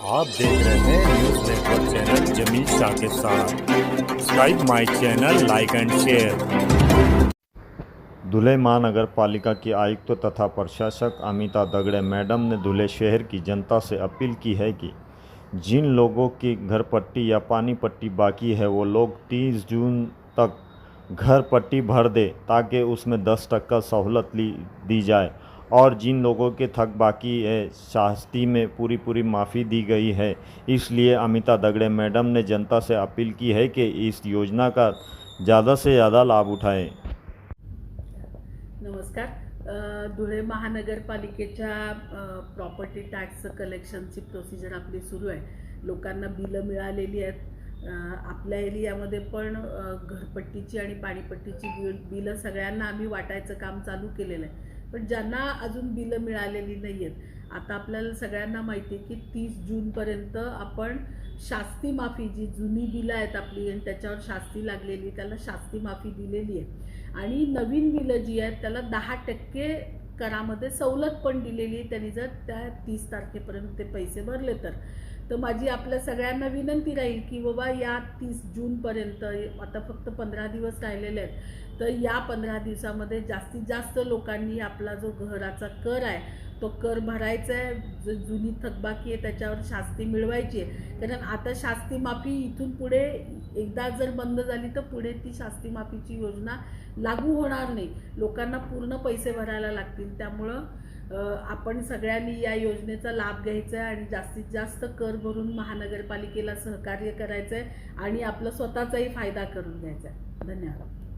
आप देख रहे हैं न्यूज़ नेटवर्क चैनल ज़मीन शाह के साथ। Subscribe my channel like and share Dhule महानगर पालिका की आयुक्त तो तथा प्रशासक अमिता दगड़े मैडम ने धुले शहर की जनता से अपील की है कि जिन लोगों की घर पट्टी या पानी पट्टी बाकी है, वो लोग 30 जून तक घर पट्टी भर दे ताकि उसमें 10 टक्का सहूलत ली दी जाए। और जिन लोगों के थक बाकी है शास्ती में पूरी पूरी माफ़ी दी गई है। इसलिए अमिता दगड़े मैडम ने जनता से अपील की है कि इस योजना का ज़्यादा से ज़्यादा लाभ उठाएं। नमस्कार। धुळे महानगरपालिकेच्या प्रॉपर्टी टॅक्स कलेक्शनची प्रोसिजर आपली सुरू आहे. लोकांना बिलं मिळालेली आहेत. आपल्या एरियामध्ये पण घरपट्टीची आणि पाणीपट्टीची बिल बिलं सगळ्यांना आम्ही वाटायचं काम चालू केलेलं आहे. पण ज्यांना अजून बिलं मिळालेली नाही आहेत आता आपल्याला सगळ्यांना माहिती आहे की तीस जूनपर्यंत आपण शास्ती माफी जी जुनी बिलं आहेत आपली आणि त्याच्यावर शास्ती लागलेली त्याला शास्ती माफी दिलेली आहे. आणि नवीन बिलं जी आहेत त्याला दहा टक्के करामध्ये सवलत पण दिलेली आहे. त्यांनी जर त्या तीस तारखेपर्यंत ते पैसे भरले तर. तर माझी आपल्या सगळ्यांना विनंती राहील की बाबा या तीस जूनपर्यंत आता फक्त पंधरा दिवस राहिलेले आहेत तर या पंधरा दिवसामध्ये जास्तीत जास्त लोकांनी आपला जो घराचा कर आहे तो कर भरायचा आहे. जो जुनी थकबाकी आहे त्याच्यावर शास्ती मिळवायची आहे. कारण आता शास्ती माफी इथून पुढे एकदा जर बंद झाली तर पुढे ती शास्ती माफीची योजना लागू होणार नाही. लोकांना पूर्ण पैसे भरायला लागतील. त्यामुळं आपण सगळ्यांनी या योजनेचा लाभ घ्यायचा आहे आणि जास्तीत जास्त कर भरून महानगरपालिकेला सहकार्य करायचं आहे आणि आपला स्वतःचाही फायदा करून घ्यायचा आहे धन्यवाद.